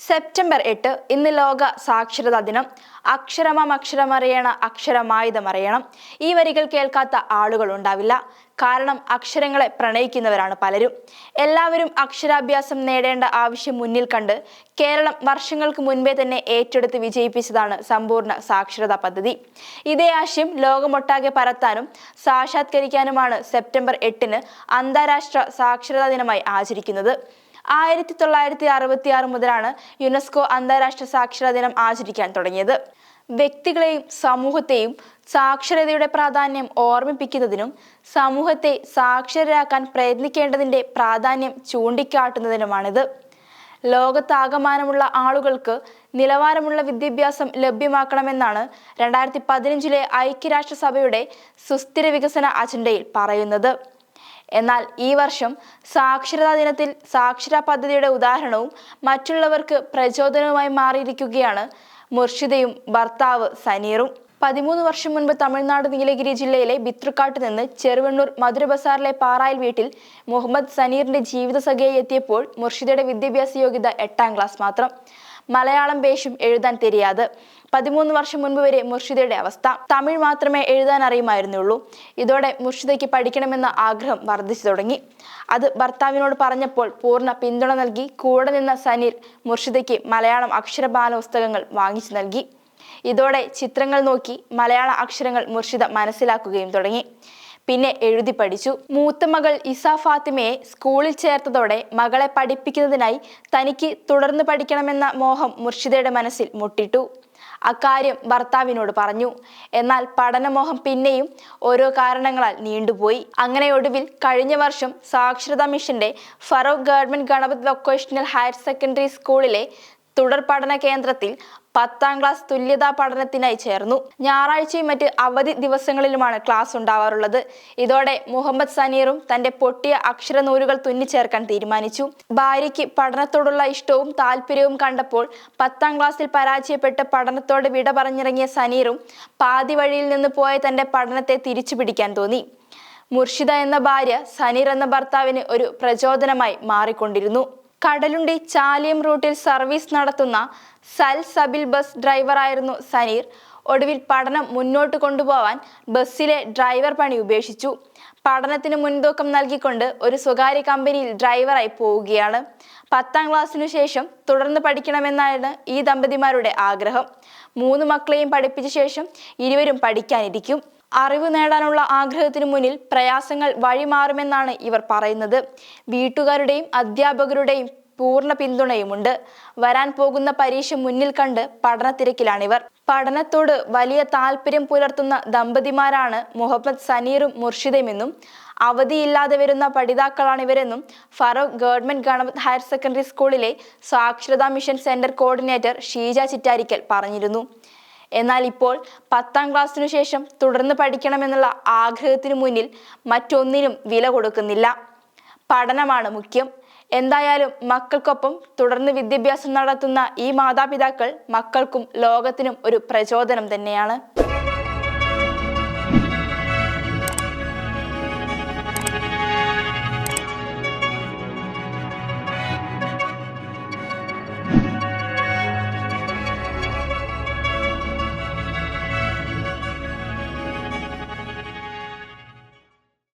September എട്ട് ഇന്ന് ലോക സാക്ഷരതാ ദിനം. അക്ഷരമാം അക്ഷരമറിയണ അക്ഷരമായുധമറിയണം. ഈ വരികൾ കേൾക്കാത്ത ആളുകൾ ഉണ്ടാവില്ല. കാരണം അക്ഷരങ്ങളെ പ്രണയിക്കുന്നവരാണ് പലരും. എല്ലാവരും അക്ഷരാഭ്യാസം നേടേണ്ട ആവശ്യം മുന്നിൽ കണ്ട് കേരളം വർഷങ്ങൾക്ക് മുൻപേ തന്നെ ഏറ്റെടുത്ത് വിജയിപ്പിച്ചതാണ് സമ്പൂർണ സാക്ഷരതാ പദ്ധതി. ഇതേ ആശയം ലോകമൊട്ടാകെ പരത്താനും സാക്ഷാത്കരിക്കാനുമാണ് സെപ്റ്റംബർ എട്ടിന് അന്താരാഷ്ട്ര സാക്ഷരതാ ദിനമായി ആചരിക്കുന്നത്. ആയിരത്തി തൊള്ളായിരത്തി അറുപത്തി ആറ് മുതലാണ് യുനെസ്കോ അന്താരാഷ്ട്ര സാക്ഷരതാ ദിനം ആചരിക്കാൻ തുടങ്ങിയത്. വ്യക്തികളെയും സമൂഹത്തെയും സാക്ഷരതയുടെ പ്രാധാന്യം ഓർമ്മിപ്പിക്കുന്നതിനും സമൂഹത്തെ സാക്ഷരരാക്കാൻ പ്രയത്നിക്കേണ്ടതിന്റെ പ്രാധാന്യം ചൂണ്ടിക്കാട്ടുന്നതിനുമാണിത്. ലോകത്താകമാനമുള്ള ആളുകൾക്ക് നിലവാരമുള്ള വിദ്യാഭ്യാസം ലഭ്യമാക്കണമെന്നാണ് രണ്ടായിരത്തി പതിനഞ്ചിലെ ഐക്യരാഷ്ട്രസഭയുടെ സുസ്ഥിര വികസന അജണ്ടയിൽ പറയുന്നത്. എന്നാൽ ഈ വർഷം സാക്ഷരതാ ദിനത്തിൽ സാക്ഷര പദ്ധതിയുടെ ഉദാഹരണവും മറ്റുള്ളവർക്ക് പ്രചോദനവുമായി മാറിയിരിക്കുകയാണ് മുർഷിദയും ഭർത്താവ് സനീറും. പതിമൂന്ന് വർഷം മുൻപ് തമിഴ്നാട് നീലഗിരി ജില്ലയിലെ ബിത്രുക്കാട്ട് നിന്ന് ചെറുവണ്ണൂർ മധുര ബസാറിലെ പാറായിൽ വീട്ടിൽ മുഹമ്മദ് സനീറിന്റെ ജീവിതസഖയായി എത്തിയപ്പോൾ മുർഷിദയുടെ വിദ്യാഭ്യാസ യോഗ്യത എട്ടാം ക്ലാസ് മാത്രം. മലയാളം പേശും എഴുതാൻ தெரியாது പതിമൂന്ന് വർഷം മുൻപ് വരെ മുർഷിദയുടെ അവസ്ഥ തമിഴ് മാത്രമേ എഴുതാൻ അറിയുമായിരുന്നുള്ളൂ ഇതോടെ മുർഷിദയ്ക്ക് പഠിക്കണമെന്ന ആഗ്രഹം വർദ്ധിച്ചു തുടങ്ങി അത് ഭർത്താവിനോട് പറഞ്ഞപ്പോൾ പൂർണ്ണ പിന്തുണ നൽകി കൂടെ നിന്ന സനീർ മുർഷിദയ്ക്ക് മലയാളം അക്ഷരബാല പുസ്തകങ്ങൾ വാങ്ങിച്ചു നൽകി ഇതോടെ ചിത്രങ്ങൾ നോക്കി മലയാള അക്ഷരങ്ങൾ മുർഷിദ മനസ്സിലാക്കുകയും തുടങ്ങി പിന്നെ എഴുതി പഠിച്ചു. മൂത്ത മകൾ ഇസ ഫാത്തിമയെ സ്കൂളിൽ ചേർത്തതോടെ മകളെ പഠിപ്പിക്കുന്നതിനായി തനിക്ക് തുടർന്ന് പഠിക്കണമെന്ന മോഹം മുർഷിദയുടെ മനസ്സിൽ മുട്ടിട്ടു. അക്കാര്യം ഭർത്താവിനോട് പറഞ്ഞു. എന്നാൽ പഠനമോഹം പിന്നെയും ഓരോ കാരണങ്ങളാൽ നീണ്ടുപോയി. അങ്ങനെ ഒടുവിൽ കഴിഞ്ഞ വർഷം സാക്ഷരതാ മിഷന്റെ Feroke government Ganapat vocational higher secondary സ്കൂളിലെ തുടർ പഠന കേന്ദ്രത്തിൽ പത്താം ക്ലാസ് തുല്യതാ പഠനത്തിനായി ചേർന്നു. ഞായറാഴ്ചയും മറ്റ് അവധി ദിവസങ്ങളിലുമാണ് ക്ലാസ് ഉണ്ടാവാറുള്ളത്. ഇതോടെ മുഹമ്മദ് സനീറും തന്റെ പൊട്ടിയ അക്ഷരനൂലുകൾ തുന്നിച്ചേർക്കാൻ തീരുമാനിച്ചു. ഭാര്യയ്ക്ക് പഠനത്തോടുള്ള ഇഷ്ടവും താല്പര്യവും കണ്ടപ്പോൾ പത്താം ക്ലാസ്സിൽ പരാജയപ്പെട്ട് പഠനത്തോട് വിട പറഞ്ഞിറങ്ങിയ സനീറും പാതി വഴിയിൽ നിന്ന് പോയ തന്റെ പഠനത്തെ തിരിച്ചു പിടിക്കാൻ തോന്നി. മുർഷിദ എന്ന ഭാര്യ സനീർ എന്ന ഭർത്താവിന് ഒരു പ്രചോദനമായി മാറിക്കൊണ്ടിരുന്നു. കടലുണ്ടി ചാലിയം റൂട്ടിൽ സർവീസ് നടത്തുന്ന സൽ സബിൽ ബസ് ഡ്രൈവറായിരുന്നു സനീർ. ഒടുവിൽ പഠനം മുന്നോട്ട് കൊണ്ടുപോവാൻ ബസ്സിലെ ഡ്രൈവർ പണി ഉപേക്ഷിച്ചു. പഠനത്തിന് മുൻതൂക്കം നൽകിക്കൊണ്ട് ഒരു സ്വകാര്യ കമ്പനിയിൽ ഡ്രൈവറായി പോവുകയാണ്. പത്താം ക്ലാസ്സിനു ശേഷം തുടർന്ന് പഠിക്കണമെന്നാണ് ഈ ദമ്പതിമാരുടെ ആഗ്രഹം. മൂന്ന് മക്കളെയും പഠിപ്പിച്ച ശേഷം ഇരുവരും പഠിക്കാനിരിക്കും. അറിവ് നേടാനുള്ള ആഗ്രഹത്തിനു മുന്നിൽ പ്രയാസങ്ങൾ വഴിമാറുമെന്നാണ് ഇവർ പറയുന്നത്. വീട്ടുകാരുടെയും അധ്യാപകരുടെയും പൂർണ പിന്തുണയുമുണ്ട്. വരാൻ പോകുന്ന പരീക്ഷ മുന്നിൽ കണ്ട് പഠനത്തിരക്കിലാണിവർ. പഠനത്തോട് വലിയ താല്പര്യം പുലർത്തുന്ന ദമ്പതിമാരാണ് മുഹമ്മദ് സനീറും മുർഷിദയുമെന്നും അവധിയില്ലാതെ വരുന്ന പഠിതാക്കളാണിവരെന്നും Farook government Ganapat higher secondary സ്കൂളിലെ സാക്ഷരതാ mission centre coordinator Sheeja Chittarikkal പറഞ്ഞിരുന്നു. എന്നാൽ ഇപ്പോൾ പത്താം ക്ലാസ്സിനു ശേഷം തുടർന്ന് പഠിക്കണമെന്നുള്ള ആഗ്രഹത്തിനു മുന്നിൽ മറ്റൊന്നിനും വില കൊടുക്കുന്നില്ല. പഠനമാണ് മുഖ്യം. എന്തായാലും മക്കൾക്കൊപ്പം തുടർന്ന് വിദ്യാഭ്യാസം നടത്തുന്ന ഈ മാതാപിതാക്കൾ മക്കൾക്കും ലോകത്തിനും ഒരു പ്രചോദനം തന്നെയാണ്.